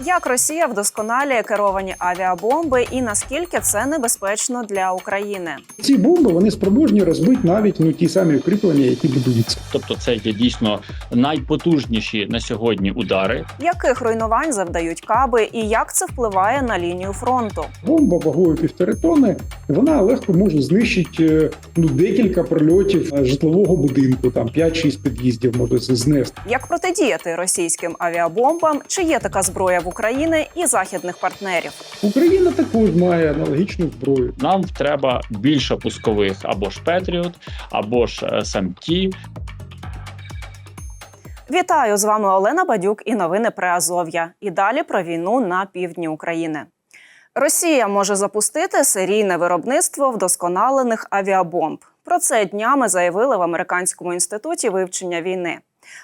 Як Росія вдосконалює керовані авіабомби і наскільки це небезпечно для України? Ці бомби вони спроможні розбити навіть ну ті самі укріплення, які будуються. Тобто, це є дійсно найпотужніші на сьогодні удари. Яких руйнувань завдають каби, і як це впливає на лінію фронту? Бомба вагою півтори тонни, вона легко може знищити е, ну декілька прильотів е, житлового будинку, там 5-6 під'їздів може знести. Як протидіяти російським авіабомбам? Чи є така зброя в Україні і західних партнерів? Україна також має аналогічну зброю. Нам треба більше пускових або ж Петріот, або ж е, СМТ. Вітаю з вами Олена Бадюк і новини про Азов'я. І далі про війну на півдні України. Росія може запустити серійне виробництво вдосконалених авіабомб. Про це днями заявили в американському інституті вивчення війни.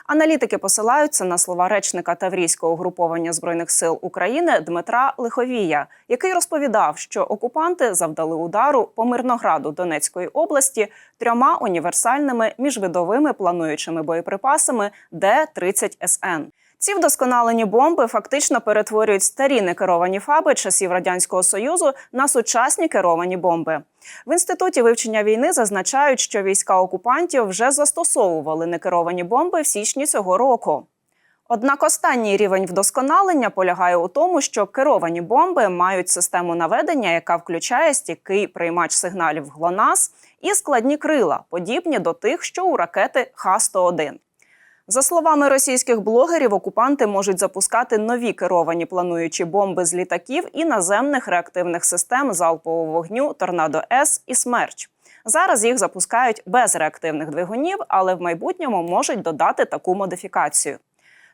Аналітики посилаються на слова речника Таврійського угруповання збройних сил України Дмитра Лиховія, який розповідав, що окупанти завдали удару по Мирнограду Донецької області трьома універсальними міжвидовими плануючими боєприпасами Д-30СН. Ці вдосконалені бомби фактично перетворюють старі некеровані фаби часів радянського союзу на сучасні керовані бомби. В інституті вивчення війни зазначають, що війська окупантів вже застосовували некеровані бомби в січні цього року. Однак останній рівень вдосконалення полягає у тому, що керовані бомби мають систему наведення, яка включає стійкий приймач сигналів ГЛОНАС і складні крила, подібні до тих, що у ракети Х-101. За словами російських блогерів, окупанти можуть запускати нові керовані плануючі бомби з літаків і наземних реактивних систем залпового вогню Торнадо С і Смерч. Зараз їх запускають без реактивних двигунів, але в майбутньому можуть додати таку модифікацію.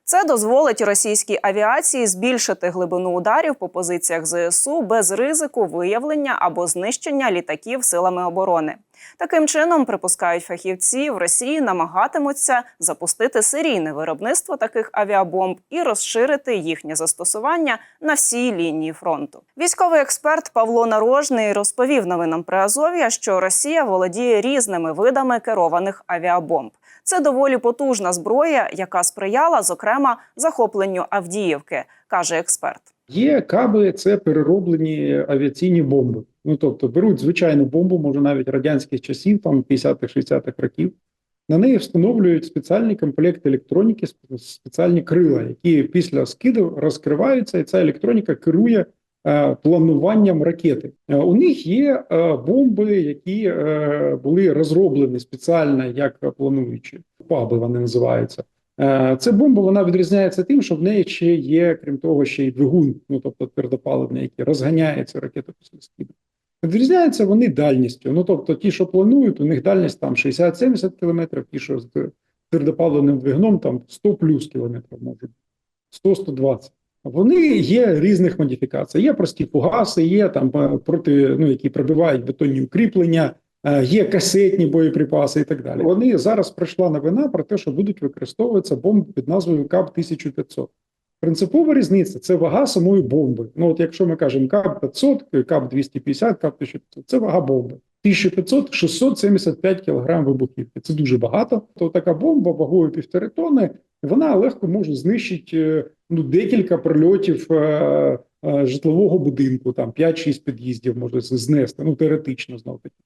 Це дозволить російській авіації збільшити глибину ударів по позиціях ЗСУ без ризику виявлення або знищення літаків силами оборони. Таким чином, припускають фахівці, в Росії намагатимуться запустити серійне виробництво таких авіабомб і розширити їхнє застосування на всій лінії фронту. Військовий експерт Павло Нарожний розповів новинам при Азов'я, що Росія володіє різними видами керованих авіабомб. Це доволі потужна зброя, яка сприяла, зокрема, захопленню Авдіївки, каже експерт. Є каби, це перероблені авіаційні бомби. Ну тобто беруть звичайну бомбу, може навіть радянських часів, там 50-х, 60-х років. На неї встановлюють спеціальний комплект електроніки, спеціальні крила, які після скиду розкриваються, і ця електроніка керує е, плануванням ракети. Е, у них є е, бомби, які е, були розроблені спеціально як плануючі. ПАБи вони називаються. Е, Ця бомба вона відрізняється тим, що в неї ще є, крім того, ще й двигун, ну тобто твердопаливний, який розганяє цю ракету після скиду. Відрізняються вони дальністю. Ну тобто, ті, що планують, у них дальність там 60-70 кілометрів, ті, що з твердопаливним двигуном, там 100 плюс кілометрів можуть, 100-120. Вони є різних модифікацій. Є прості фугаси, є там е, проти, ну які пробивають бетонні укріплення, е, є касетні боєприпаси і так далі. Вони зараз прийшла новина про те, що будуть використовуватися бомби під назвою КАП 1500 Принципова різниця це вага самої бомби. Ну, от якщо ми кажемо КАП 500, КАП 250, КАП 1500, це вага бомби. 1500 675 кг вибухівки. Це дуже багато. То така бомба вагою півтори тонни, вона легко може знищити е, ну, декілька прильотів е, е, житлового будинку, там 5-6 під'їздів може знести, ну теоретично знов таки.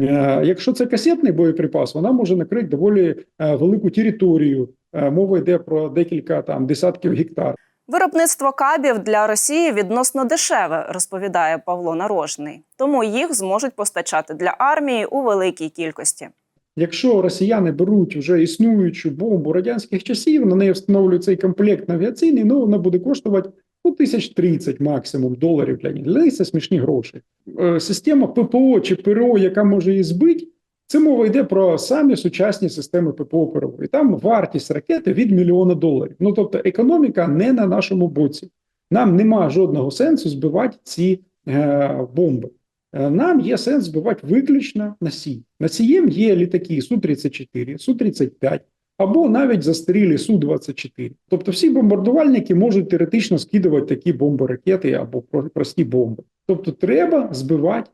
Е, якщо це касетний боєприпас, вона може накрити доволі е, велику територію. Е, Мова йде про декілька там десятків гектар. Виробництво кабів для Росії відносно дешеве, розповідає Павло Нарожний. Тому їх зможуть постачати для армії у великій кількості. Якщо росіяни беруть вже існуючу бомбу радянських часів, на неї встановлюють цей комплект авіаційний, ну вона буде коштувати ну, тисяч 30 максимум доларів для них. Для них це смішні гроші. Е, Система ППО чи ПРО, яка може її збити, це мова йде про самі сучасні системи ППО ПРО. І там вартість ракети від мільйона доларів. Ну тобто економіка не на нашому боці. Нам нема жодного сенсу збивати ці е, бомби. Е, Нам є сенс збивати виключно носій. Носієм є літаки Су-34, Су-35 або навіть застарілі Су-24. Тобто всі бомбардувальники можуть теоретично скидувати такі бомби-ракети або прості бомби. Тобто треба збивати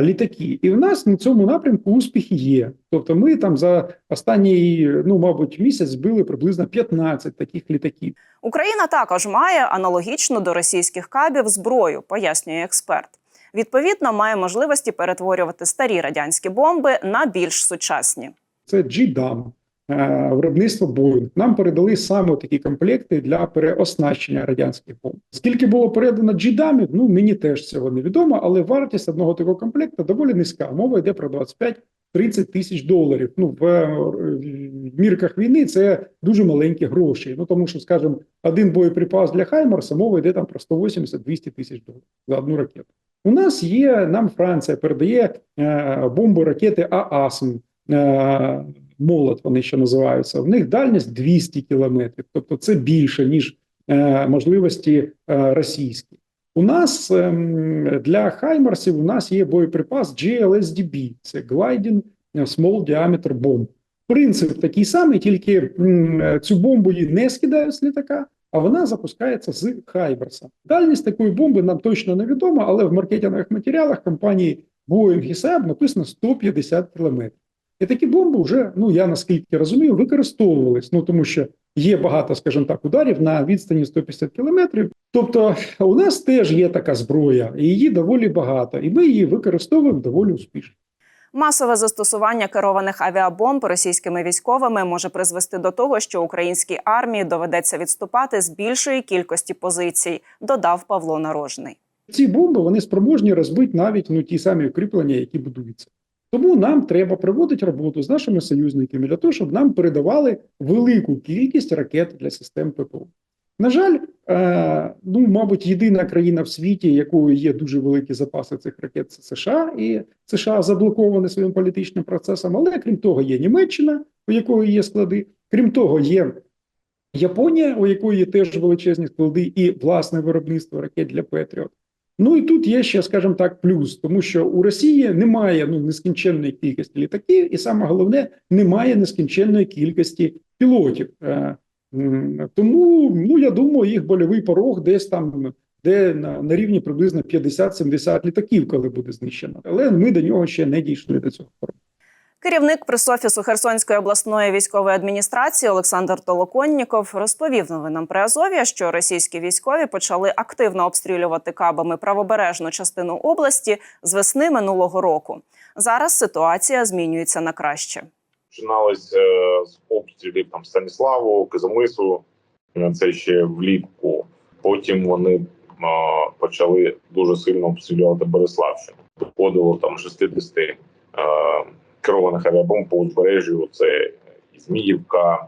літаки. І в нас на цьому напрямку успіхи є. Тобто, ми там за останній, ну мабуть, місяць збили приблизно 15 таких літаків. Україна також має аналогічну до російських кабів зброю, пояснює експерт. Відповідно, має можливості перетворювати старі радянські бомби на більш сучасні. Це GDAM, е, виробництво Boeing. Нам передали саме такі комплекти для переоснащення радянських бомб. Скільки було передано GDAM, ну мені теж цього не відомо, але вартість одного такого комплекта доволі низька. Мова йде про 25-30 тисяч доларів. Ну в, е, мірках війни це дуже маленькі гроші. Ну тому що, скажімо, один боєприпас для Хаймарса мова йде там про 180-200 тисяч доларів за одну ракету. У нас є нам Франція передає е, бомби ракети ААСМ. Е, молот вони ще називаються. В них дальність 200 кілометрів, тобто це більше ніж е, можливості е, російські. У нас ем, для Хаймарсів у нас є боєприпас GLSDB, це Gliding Small Diameter Bomb. Принцип такий самий, тільки м, цю бомбу її не скидають з літака, а вона запускається з Хаймарса. Дальність такої бомби нам точно не відома, але в маркетингових матеріалах компанії Boeing і Saab написано 150 кілометрів. І такі бомби вже, ну я наскільки розумію, використовувались. Ну тому що є багато, скажімо так, ударів на відстані 150 кілометрів. Тобто, у нас теж є така зброя, і її доволі багато, і ми її використовуємо доволі успішно. Масове застосування керованих авіабомб російськими військовими може призвести до того, що українській армії доведеться відступати з більшої кількості позицій, додав Павло Нарожний. Ці бомби вони спроможні розбити навіть ну ті самі укріплення, які будуються. Тому нам треба проводити роботу з нашими союзниками для того, щоб нам передавали велику кількість ракет для систем ППО. На жаль, е, ну мабуть, єдина країна в світі, якою є дуже великі запаси цих ракет, це США, і США заблоковані своїм політичним процесом. Але крім того, є Німеччина, у якої є склади. Крім того, є Японія, у якої є теж величезні склади, і власне виробництво ракет для Петріот. Ну і тут є ще, скажімо так, плюс, тому що у Росії немає ну нескінченної кількості літаків, і саме головне, немає нескінченної кількості пілотів. Е, Тому ну я думаю, їх больовий порог десь там, де на, на рівні приблизно 50-70 літаків, коли буде знищено. Але ми до нього ще не дійшли до цього порогу. Керівник пресофісу Херсонської обласної військової адміністрації Олександр Толоконніков розповів новинам при Азов'я, що російські військові почали активно обстрілювати кабами правобережну частину області з весни минулого року. Зараз ситуація змінюється на краще. починалось е, з обстрілів там Станіславу, Казамису, е, це ще влітку. Потім вони е, почали дуже сильно обстрілювати Береславщину. Доходило там 60 е, керованих авіабомб по узбережжю. Це Зміївка,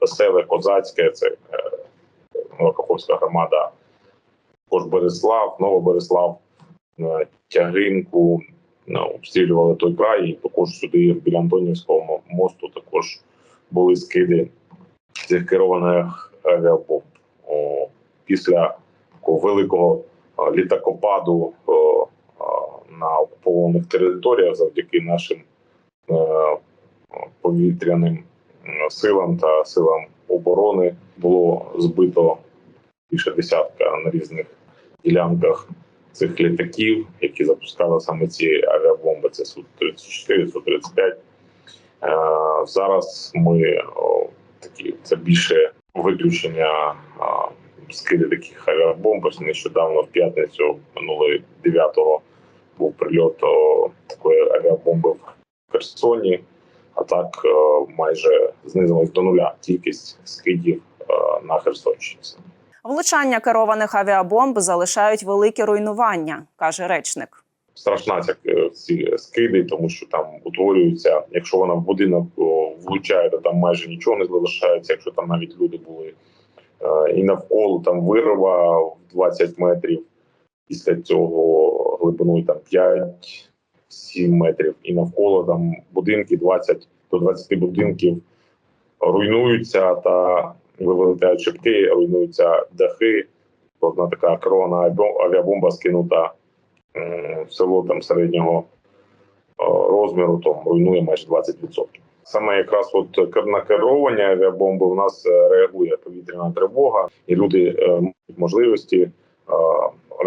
Веселе, Козацьке, це е, Новокаховська громада, також Береслав, Новобереслав, е, Тягинку, ну, обстрілювали той край, і також сюди біля Антонівського мосту також були скиди цих керованих авіабомб. Після великого літакопаду о, на окупованих територіях завдяки нашим е, повітряним е, силам та силам оборони було збито більше десятка на різних ділянках цих літаків, які запускали саме ці авіабомби. Це Су-34, Су-35. Е, зараз ми такі це більше виключення скиди таких авіабомб. Нещодавно в п'ятницю минулої 9-го був прильот такої авіабомби в Херсоні. А так е, майже знизилась до нуля кількість скидів е, на Херсонщині. Влучання керованих авіабомб залишають великі руйнування, каже речник. страшна ця е, ці скиди, тому що там утворюються, якщо вона в будинок влучає, то там майже нічого не залишається. Якщо там навіть люди були і навколо там вирва в 20 метрів, після цього глибиною там 5-7 метрів, і навколо там будинки 20 до 20 будинків руйнуються та вилетають шибки, руйнуються дахи. Одна така авіабом- авіабомба скинута в село там середнього е, розміру, то руйнує майже 20%. Саме якраз от кер- на керовані авіабомби у нас е, реагує повітряна тривога, і люди е, мають можливості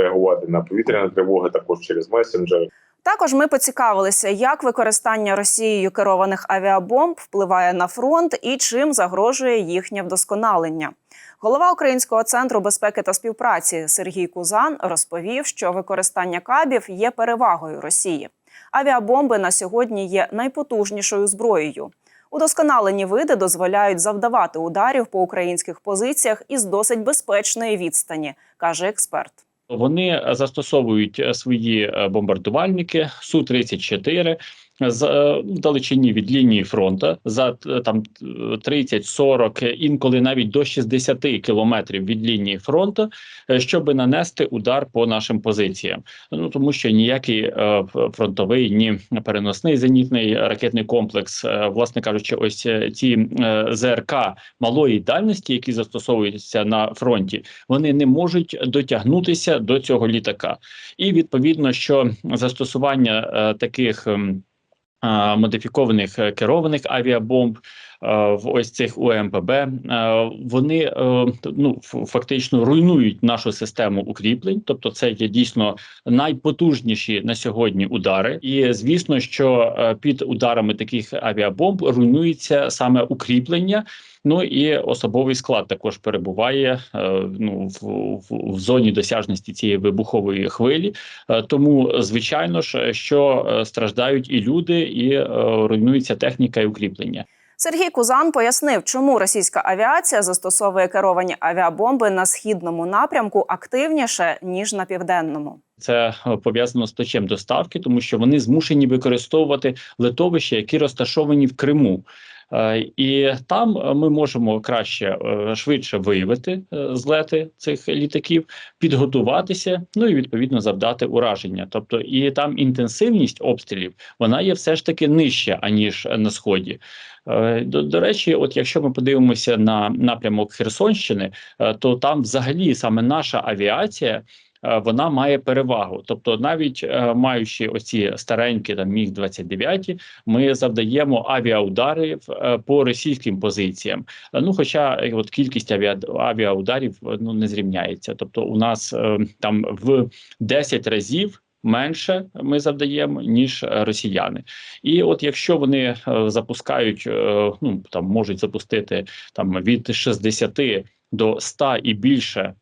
реагувати на повітряні тривоги, також через месенджери. Також ми поцікавилися, як використання Росією керованих авіабомб впливає на фронт і чим загрожує їхнє вдосконалення. Голова Українського центру безпеки та співпраці Сергій Кузан розповів, що використання кабів є перевагою Росії. Авіабомби на сьогодні є найпотужнішою зброєю. Удосконалені види дозволяють завдавати ударів по українських позиціях із досить безпечної відстані, каже експерт. Вони застосовують е, свої е, бомбардувальники су 34 з е, в далечині від лінії фронту за е, там 30-40, інколи навіть до 60 кілометрів від лінії фронту, е, щоб нанести удар по нашим позиціям. Ну тому що ніякий е, фронтовий, ні переносний зенітний ракетний комплекс, е, власне кажучи, ось е, ці е, ЗРК малої дальності, які застосовуються на фронті, вони не можуть дотягнутися до цього літака. І відповідно, що застосування е, таких. Модифікованих е, керованих авіабомб в ось цих УМПБ е, вони е, ну фактично руйнують нашу систему укріплень, тобто це є дійсно найпотужніші на сьогодні удари. І звісно, що е, під ударами таких авіабомб руйнується саме укріплення. Ну і особовий склад також перебуває е, ну в, в, в зоні досяжності цієї вибухової хвилі. Е, Тому, звичайно ж, що е, страждають і люди, і е, руйнується техніка і укріплення. Сергій Кузан пояснив, чому російська авіація застосовує керовані авіабомби на східному напрямку активніше ніж на південному. Це е, пов'язано з точем доставки, тому що вони змушені використовувати литовища, які розташовані в Криму. І там ми можемо краще е, швидше виявити е, злети цих літаків, підготуватися, ну і відповідно завдати ураження. Тобто, і там інтенсивність обстрілів вона є все ж таки нижча аніж на сході. Е, До, до речі, от якщо ми подивимося на напрямок Херсонщини, то там взагалі саме наша авіація. Е, Вона має перевагу, тобто, навіть е, маючи оці старенькі там міг 29 ми завдаємо авіаударів е, по російським позиціям. Ну, хоча от кількість авіа, авіаударів ну не зрівняється. Тобто, у нас там в 10 разів менше ми завдаємо ніж росіяни. І от якщо вони запускають, ну там можуть запустити там від 60 до 100 і більше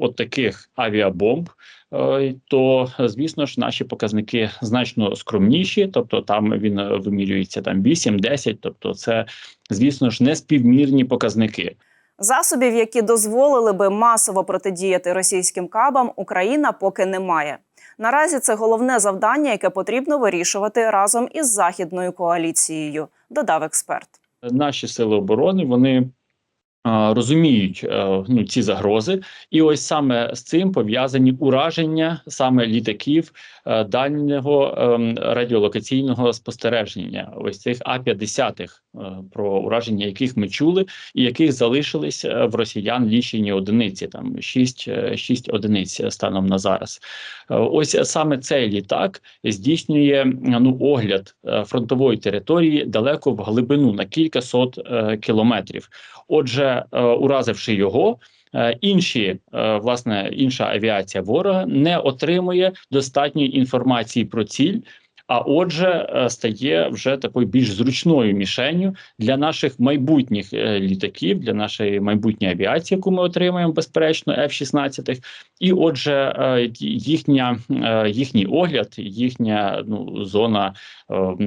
от таких авіабомб, е, то звісно ж наші показники значно скромніші, тобто там він е, вимірюється там 8-10, тобто це звісно ж неспівмірні показники. Засобів, які дозволили би масово протидіяти російським кабам, Україна поки не має. Наразі це головне завдання, яке потрібно вирішувати разом із західною коаліцією, додав експерт. наші сили оборони вони розуміють е, ну, ці загрози, і ось саме з цим пов'язані ураження саме літаків е, дальнього ем, радіолокаційного спостереження. Ось цих А 50 е, про ураження яких ми чули, і яких залишились е, в росіян лічені одиниці, там 6, 6 одиниць станом на зараз. Е, Ось саме цей літак здійснює ну огляд е, фронтової території далеко в глибину на кілька сот е, кілометрів. Отже, е, уразивши його. е, Інші е, власне інша авіація ворога не отримує достатньої інформації про ціль, а отже, е, стає вже такою більш зручною мішенью для наших майбутніх е, літаків, для нашої майбутньої авіації, яку ми отримаємо безперечно, F-16. І отже, е, їхня їхній огляд, їхня ну зона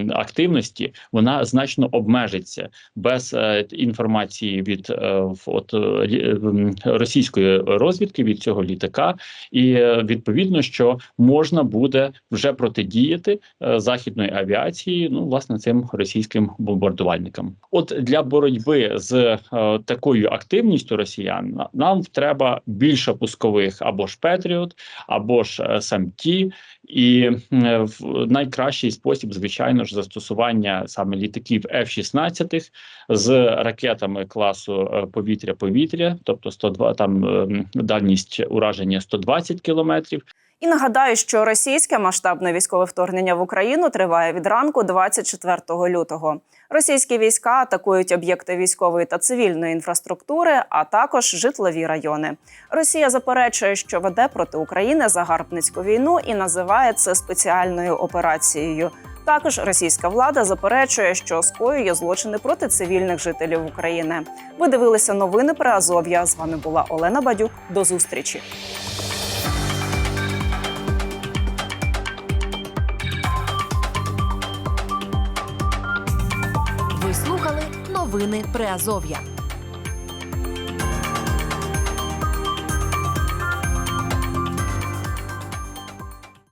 активності, вона значно обмежиться без е, інформації від е, от е, російської розвідки від цього літака, і е, відповідно, що можна буде вже протидіяти е, західної авіації, ну власне цим російським бомбардувальникам. От для боротьби з е, такою активністю росіян нам треба більше пускових або ж Петріот, або ж е, самті. І е, найкращий спосіб, звичайно ж, застосування саме літаків F-16 з ракетами класу е, повітря-повітря, тобто 102, там е, дальність ураження 120 кілометрів. І нагадаю, що російське масштабне військове вторгнення в Україну триває від ранку 24 лютого. Російські війська атакують об'єкти військової та цивільної інфраструктури, а також житлові райони. Росія заперечує, що веде проти України загарбницьку війну і називає це спеціальною операцією. Також російська влада заперечує, що скоює злочини проти цивільних жителів України. Ви дивилися новини про Азов'я. З вами була Олена Бадюк. До зустрічі. Новини Приазов'я.